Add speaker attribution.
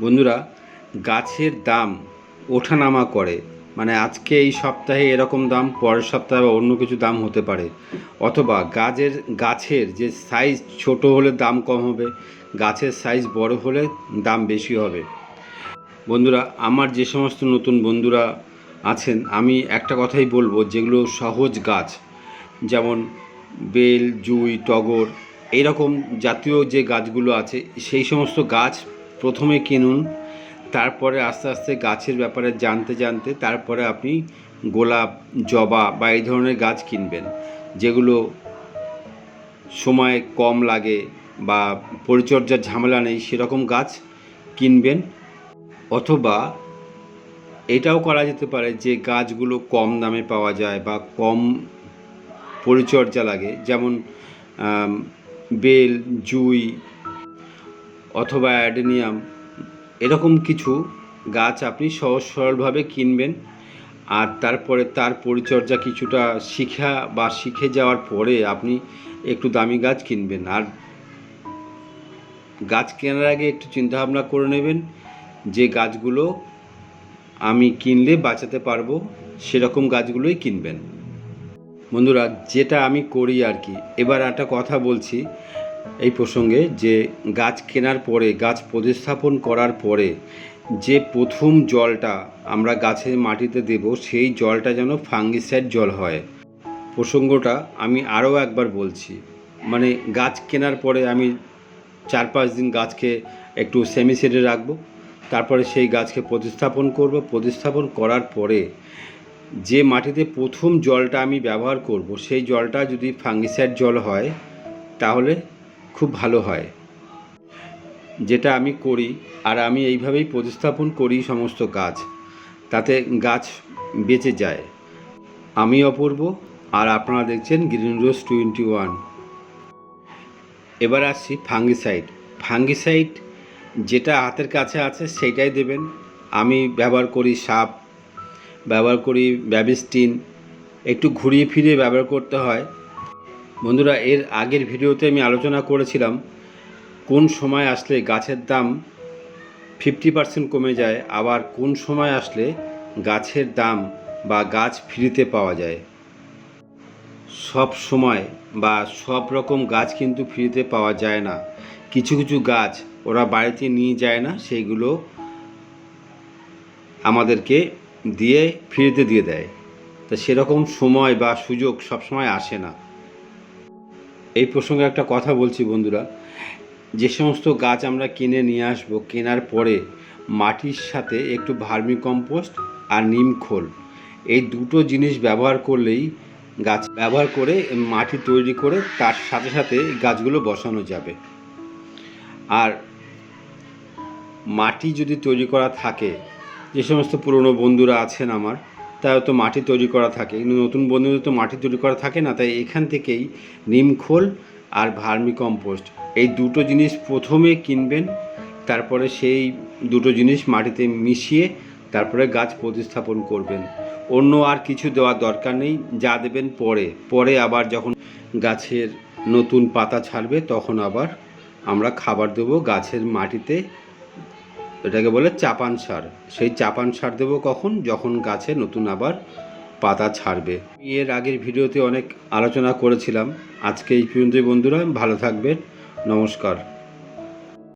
Speaker 1: বন্ধুরা, গাছের দাম ওঠানামা করে। মানে আজকে এই সপ্তাহে এরকম দাম, পরের সপ্তাহে বা অন্য কিছু দাম হতে পারে। অথবা গাছের গাছের যে সাইজ ছোট হলে দাম কম হবে, গাছের সাইজ বড় হলে দাম বেশি হবে। বন্ধুরা, আমার যে সমস্ত নতুন বন্ধুরা আছেন, আমি একটা কথাই বলব, যেগুলো সহজ গাছ, যেমন বেল, জুই, টগর এইরকম জাতীয় যে গাছগুলো আছে, সেই সমস্ত গাছ প্রথমে কিনুন, তারপরে আস্তে আস্তে গাছের ব্যাপারে জানতে জানতে তারপরে আপনি গোলাপ, জবা বা এই ধরনের গাছ কিনবেন, যেগুলো সময় কম লাগে বা পরিচর্যার ঝামেলা নেই, সেরকম গাছ কিনবেন। অথবা এটাও করা যেতে পারে যে গাছগুলো কম দামে পাওয়া যায় বা কম পরিচর্যা লাগে, যেমন বেল, জুই অথবা অ্যাডেনিয়াম, এরকম কিছু গাছ আপনি সহজ সরলভাবে কিনবেন। আর তারপরে তার পরিচর্যা কিছুটা শিখা বা শিখে যাওয়ার পরে আপনি একটু দামি গাছ কিনবেন। আর গাছ কেনার আগে একটু চিন্তাভাবনা করে নেবেন যে গাছগুলো আমি কিনলে বাঁচাতে পারব, সেরকম গাছগুলোই কিনবেন। বন্ধুরা, যেটা আমি করি আর কি, এবার একটা কথা বলছি। এই প্রসঙ্গে যে গাছ কেনার পরে, গাছ প্রতিস্থাপন করার পরে যে প্রথম জলটা আমরা গাছের মাটিতে দেব, সেই জলটা যেন ফাঙ্গিসাইড জল হয়। প্রসঙ্গটা আমি আরও একবার বলছি। মানে গাছ কেনার পরে আমি চার পাঁচ দিন গাছকে একটু সেমিসেডে রাখব, তারপরে সেই গাছকে প্রতিস্থাপন করব। প্রতিস্থাপন করার পরে যে মাটিতে প্রথম জলটা আমি ব্যবহার করব, সেই জলটা যদি ফাঙ্গিসাইড জল হয়, তাহলে খুব ভালো হয়। যেটা আমি করি আর আমি এইভাবেই প্রতিস্থাপন করি সমস্ত গাছ, তাতে গাছ বেঁচে যায়। আমি অপূর্ব আর আপনারা দেখছেন গ্রিন রোজ টোয়েন্টি ওয়ান এবার আসছি ফাঙ্গিসাইড ফাঙ্গিসাইড যেটা হাতের কাছে আছে সেইটাই দেবেন। আমি ব্যবহার করি সাপ, ব্যবহার করি ব্যাবিস্টিন, একটু ঘুরিয়ে ফিরিয়ে ব্যবহার করতে হয়। বন্ধুরা, এর আগের ভিডিওতে আমি আলোচনা করেছিলাম কোন সময় আসলে গাছের দাম ফিফটি পার্সেন্ট কমে যায়, আবার কোন সময় আসলে গাছের দাম বা গাছ ফ্রিতে পাওয়া যায়। সব সময় বা সব রকম গাছ কিন্তু ফ্রিতে পাওয়া যায় না। কিছু কিছু গাছ ওরা বাড়িতে নিয়ে যায় না, সেইগুলো আমাদেরকে দিয়ে ফ্রিতে দিয়ে দেয়। তা সেরকম সময় বা সুযোগ সবসময় আসে না। এই প্রসঙ্গে একটা কথা বলছি বন্ধুরা। যে সমস্ত গাছ আমরা কিনে নিয়ে আসব, কেনার পরে মাটির সাথে একটু ভার্মি কম্পোস্ট আর নিম খোল। এই দুটো জিনিস ব্যবহার করলেই গাছ ব্যবহার করে মাটি তৈরি করে তার সাথে সাথে গাছগুলো বসানো যাবে। আর মাটি যদি তৈরি করা থাকে, যে সমস্ত পুরনো বন্ধুরা আছেন আমার তারা তো মাটি তৈরি করা থাকে। কিন্তু নতুন বন্ধুদের তো মাটি তৈরি করা থাকে না, তাই এখান থেকেই নিমখোল আর ভার্মি কম্পোস্ট। এই দুটো জিনিস প্রথমে কিনবেন, তারপরে সেই দুটো জিনিস মাটিতে মিশিয়ে তারপরে গাছ প্রতিস্থাপন করবেন। অন্য আর কিছু দেওয়ার দরকার নেই, যা দেবেন পরে। পরে আবার যখন গাছের নতুন পাতা ছাড়বে, তখন আবার আমরা খাবার দেবো গাছের মাটিতে এটাকে বলে চাপান সার। সেই চাপান সার দেবো কখন? যখন গাছে নতুন আবার পাতা ছাড়বে। এর আগের ভিডিওতে অনেক আলোচনা করেছিলাম। আজকে এই পর্যন্তই বন্ধুরা, ভালো থাকবেন। নমস্কার।